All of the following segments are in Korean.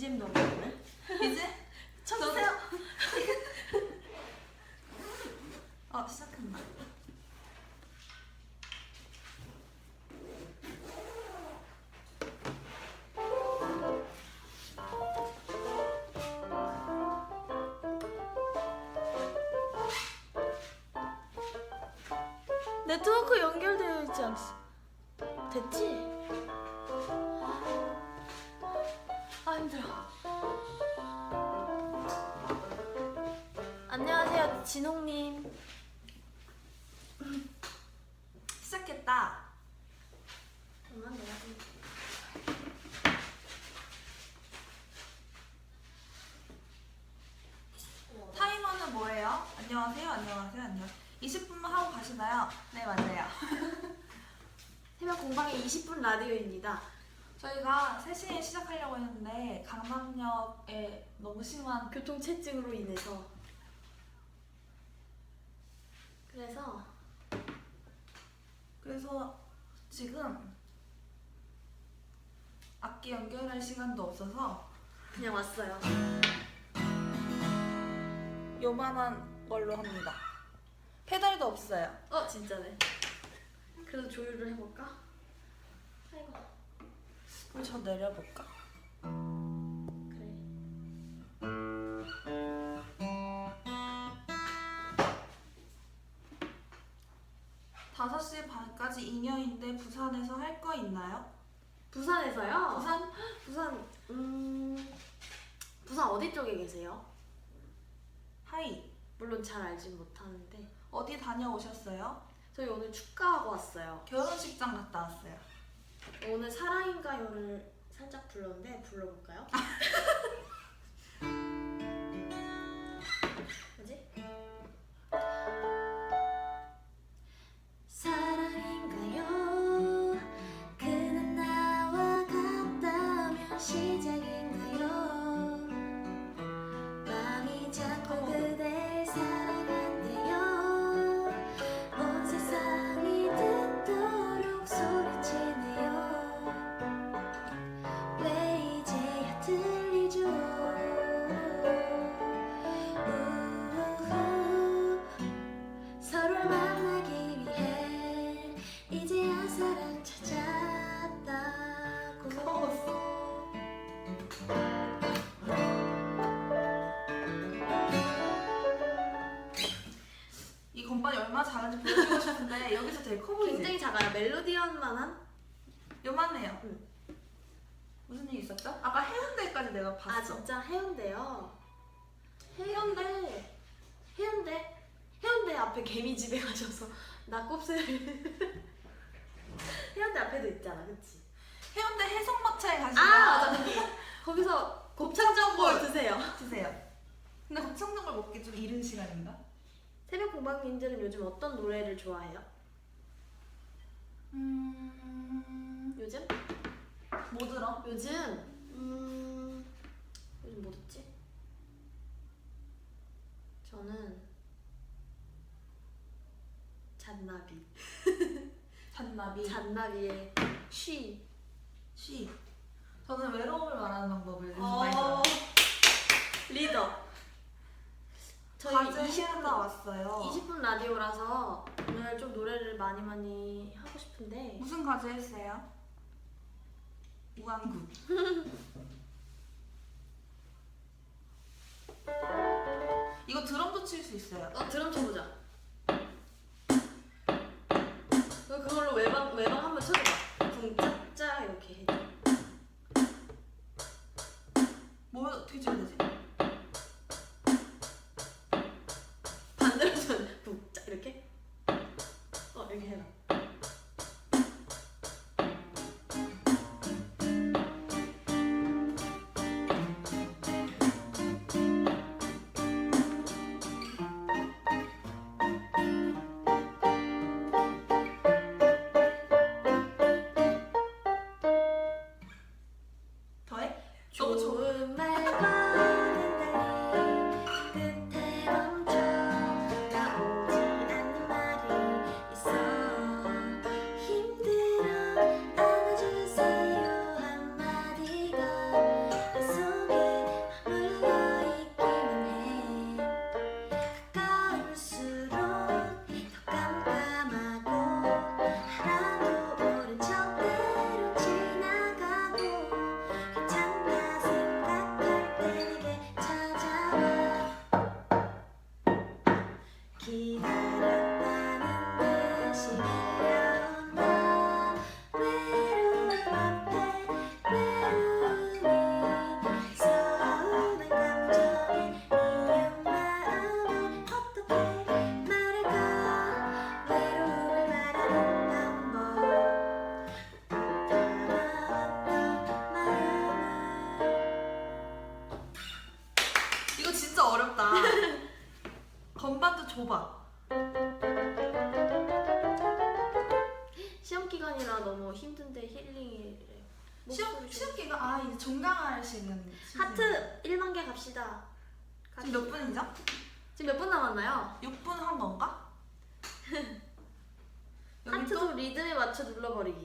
BGM 넣어보네. 이제 쳐주세요. 어 시작한다. 네트워크 연결되어 있지 않 됐지? 진홍님. 시작했다. 잠깐만 내가 좀. 타이머는 뭐예요? 안녕하세요. 안녕하세요. 안녕. 20분만 하고 가시나요? 네 맞아요. 새벽 공방의 20분 라디오입니다. 저희가 3시에 시작하려고 했는데 강남역에 너무 심한 교통체증으로 인해서. 그래서 지금 악기 연결할 시간도 없어서 그냥 왔어요. 요만한 걸로 합니다. 페달도 없어요. 어 진짜네. 그래도 조율을 해볼까? 아이고 그럼 저 내려볼까? 그래. 5시 반까지 2년인데 부산에서 할 거 있나요? 부산에서요? 부산? 부산 음 부산 어디 쪽에 계세요? 하이. 물론 잘 알진 못하는데 어디 다녀오셨어요? 저희 오늘 축가하고 왔어요. 결혼식장 갔다 왔어요. 오늘 사랑인가요를 살짝 불렀는데 불러볼까요? 멜로디언만한 요만해요. 응. 무슨 일 있었죠? 아까 해운대까지 내가 봤어. 아 진짜 해운대요. 해운대 해운대 해운대 앞에 개미집에 가셔서 낙곱새를 해운대 앞에도 있잖아, 그치? 해운대 해성마차에 아 가시면 맞아 거기 거기서 곱창전골 드세요. 드세요. 근데 곱창전골 먹기 좀 이른 시간인가? 새벽 공방님들은 요즘 어떤 노래를 좋아해요? 음... 요즘? 뭐 들어? 요즘 음 요즘 뭐 듣지? 저는 잔나비 잔나비, 잔나비의 쉬 쉬. 저는 외로움을 말하는 방법을 요즘 어, 많이 들어요. 리더. 저희 과제 20분, 해하다 왔어요. 20분 라디오라서 오늘 좀 노래를 많이 많이 하고 싶은데 무슨 과제 했어요? 무한굿. 이거 드럼도 칠 수 있어요. 어 드럼 쳐보자. 그- 그걸로 외방 외방 한번 쳐줘봐. 붕짜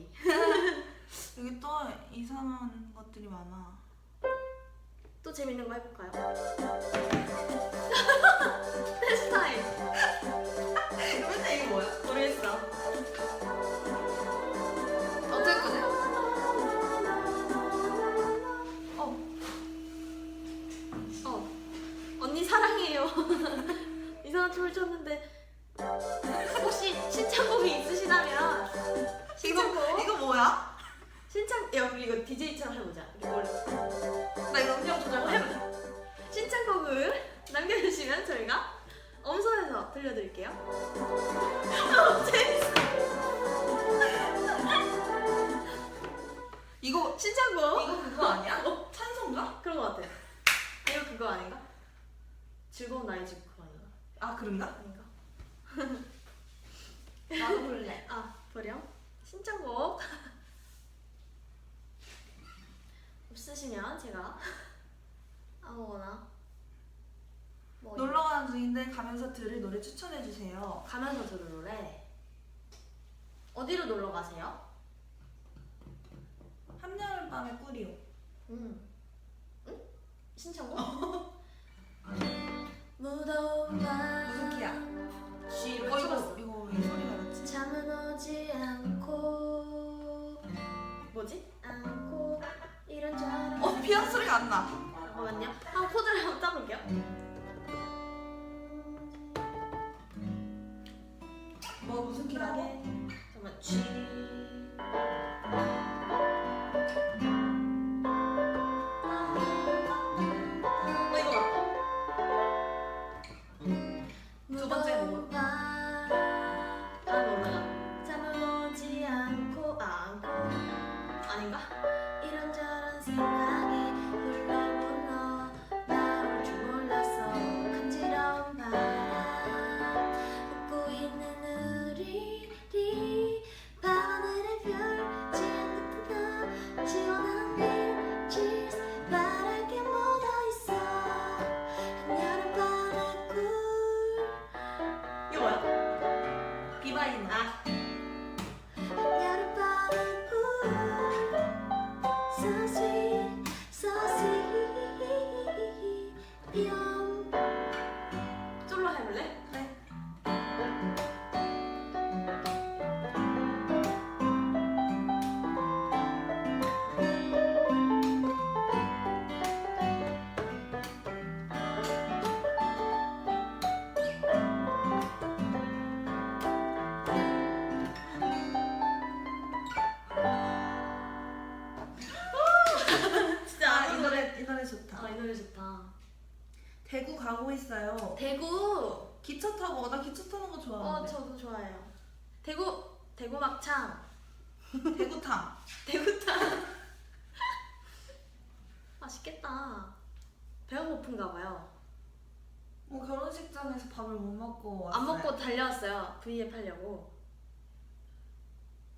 눌러버리기. 여기 또 이상한 것들이 많아. 또 재밌는 거 해볼까요? 테스타임. 맨날 이게 뭐야? 모르겠어. 어쩔 거지? 어 어. 언니 사랑해요. 이상한 춤을 췄는데 혹시 신청곡이 있으시다면 이거 이거 뭐야? 신청 야 우리 이거 DJ처럼 해보자. 이거 원래 나 이거 음량 조절 해. 해보자. 신청곡을 남겨주시면 저희가 엄선해서 들려드릴게요. 어, 재밌어. 이거 신청곡 이거 그거 아니야? 찬송가? 그런 거 같아. 아, 이거 그거 아닌가? 즐거운 나의 집 그거 아닌가? 아 그런가? 아닌가? 나도 볼래. 아 버려? 신청곡 없으시면 제가 아무거나 뭐 놀러 가는 중인데 가면서 들을 노래 추천해 주세요. 가면서 들을 노래 어디로 놀러 가세요? 한여름 밤의 꿀이요. 음. 응? 신청곡? 무더운 밤 무슨 키야? 쳐봤어 이거 이거 이 소리가 났지? 잠은 오지 않고 소리가 안 나. 잠깐만요 한 코드를 한번 따볼게요 뭐 무슨 키라고? 잠깐만 G 어 이거 맞다 두 번째 뭐? 기차 타고 나 기차 타는 거 어, 좋아하는데. 저도 좋아해요. 대구, 대구 막창. 대구탕. 대구탕. 맛있겠다. 배가 고픈가 봐요. 뭐 결혼식장에서 밥을 못 먹고 왔어요. 안 먹고 달려왔어요. V앱 하려고.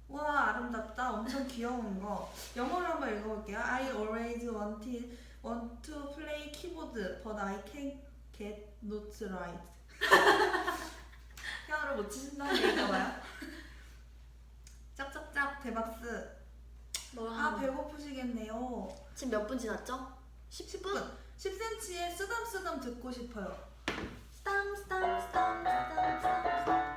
와 아름답다. 엄청 귀여운 거. 영어로 한번 읽어볼게요. I always wanted want to play keyboard, but I can't get notes right. 피아노를 못 치신다는 얘기인가봐요. 짝짝짝 대박스. 뭘아 하나? 배고프시겠네요. 지금 몇 분 지났죠? 10 분. 10cm의 쓰담쓰담 듣고 싶어요. 스탐, 스탐, 스탐, 스탐, 스탐, 스탐.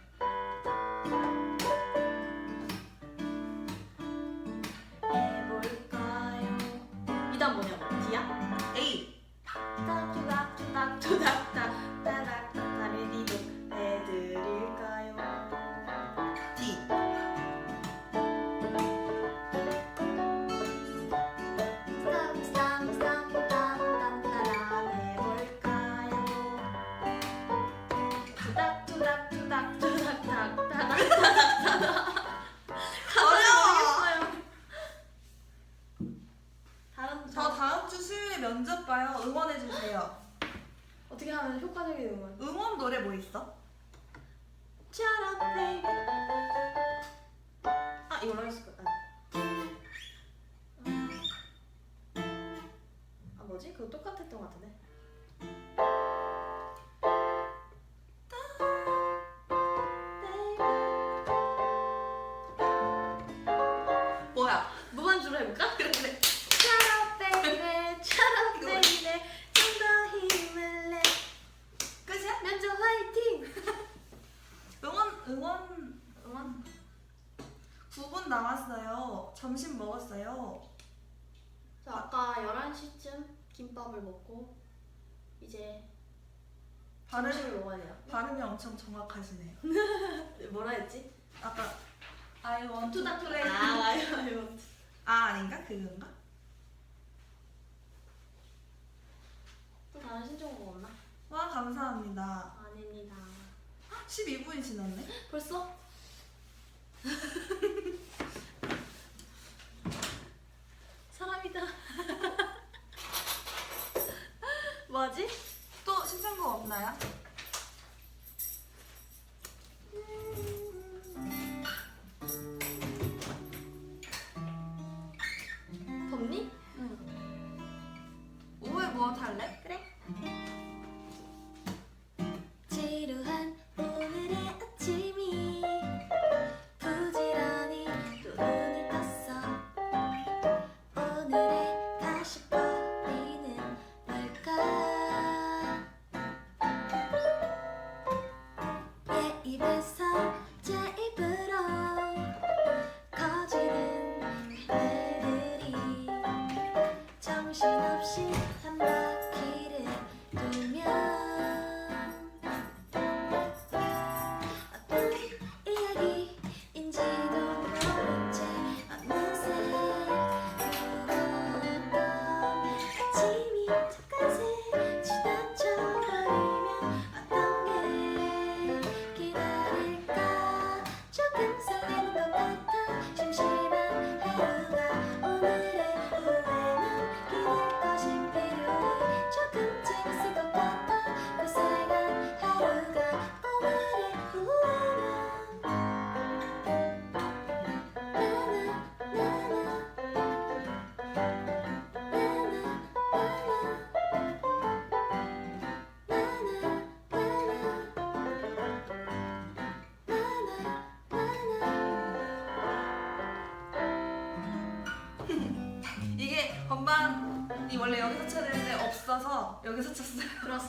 저 다음 주 수요일에 면접 봐요. 응원해 주세요. 어떻게 하면 효과적인 응원? 응원 노래 뭐 있어? Up, baby. 아 이걸로 했을 거야. 아 뭐지? 그거 똑같았던 것 같은데. 응원 응원. 9분 남았어요. 점심 먹었어요. 저 아까 11시쯤 김밥을 먹고 이제 발음 점심을 먹어야 돼요. 발음이 엄청 정확하시네요. 뭐라 했지? 아까 I want to play. 아, 아유, 아유. 아 아닌가 그건가? 또 다른 신청곡 없나? 와 감사합니다. 12분이 지났네. 벌써? 사람이다. 뭐지? 또 신청곡 없나요?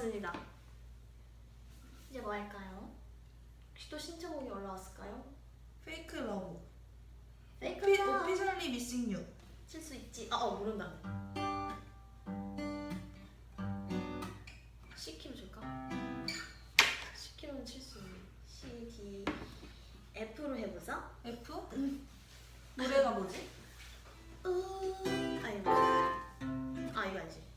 그렇습니다. 이제 뭐 할까요? 혹시 또 신청곡이 올라왔을까요? 페이크 러브. 페이크 오피, 러브. 오피셜리 미싱 유. 칠수 있지. 아, 어, 모른다. C키로 줄까? C키로는 칠수 있는. C, D, F로 해보자. F? 노래가 뭐지? 아니, 뭐지? 아, 이거 아니지.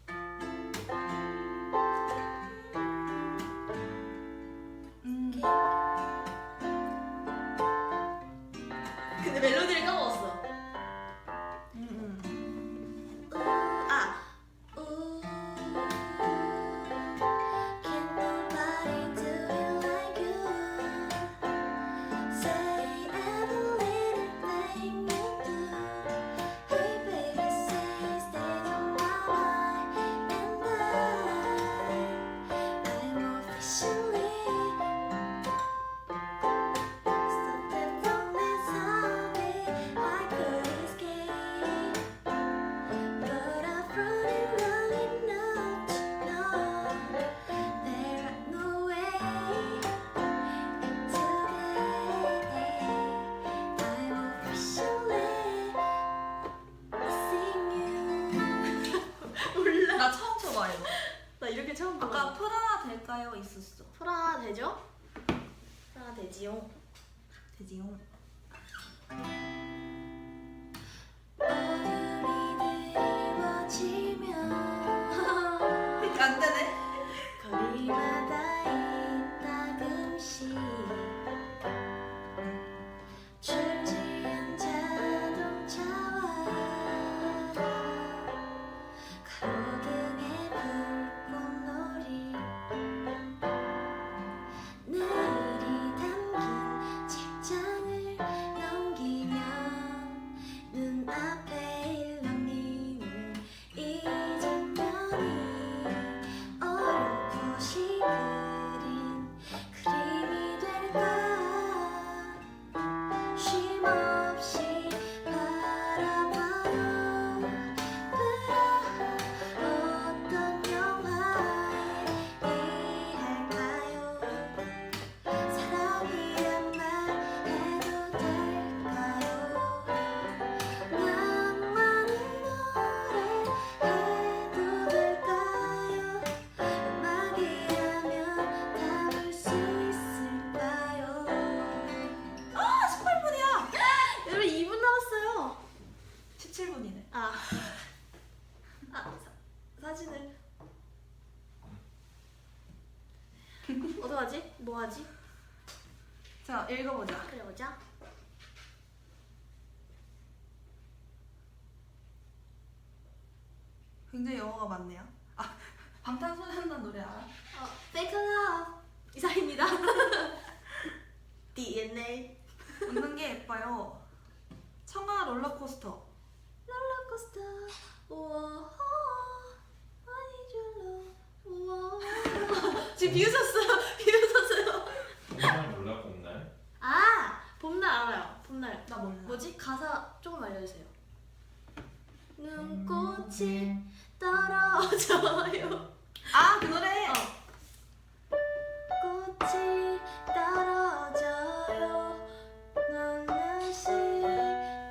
이거 프라 될까요? 있었어. 프라 되죠? 프라 되지요. 되지요. 많네요. 아 방탄소년단 노래 알아? 어, Fake Love 이사입니다. DNA 웃는 게 예뻐요. 청아 롤러코스터. 롤러코스터 우와 I need your love 우와 지금 비웃었어요 비웃었어요 봄날 몰라 봄날? 아 봄날 알아요 봄날 나 몰라. 뭐지 가사 조금 알려주세요 눈꽃이 떨어져요 아 그 노래. 어. 꽃이 떨어져요 눈물씩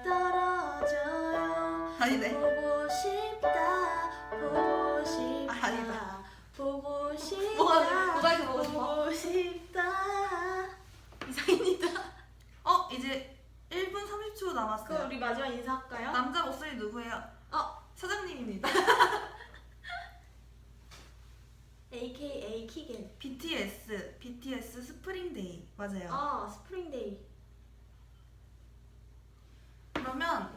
떨어져요 아니네. 보고 싶다 보고 싶다 아, 아니다. 보고 싶다 뭐가- 뭐가 이렇게 보고 싶어? 보고 싶다 이상입니다 어 이제 1분 30초 그럼 남았어요. 우리 마지막 인사할까요? 남자 목소리 누구예요? 어 사장님입니다. BTS BTS 스프링데이 맞아요. 아 스프링데이 그러면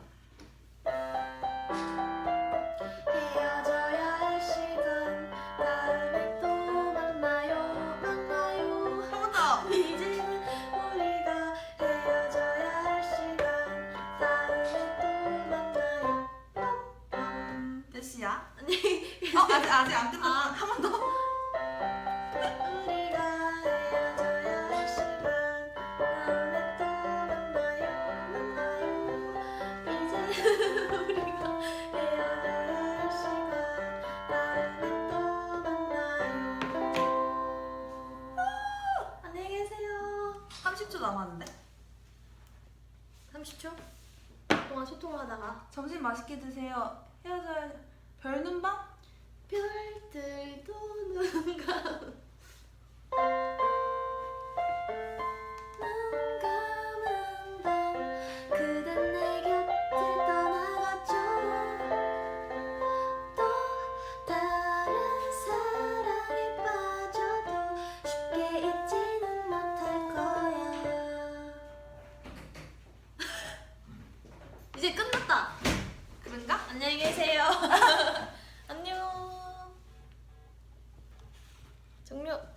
소통을 하다가 점심 맛있게 드세요. 헤어져야 별눈방? 별들도 눈감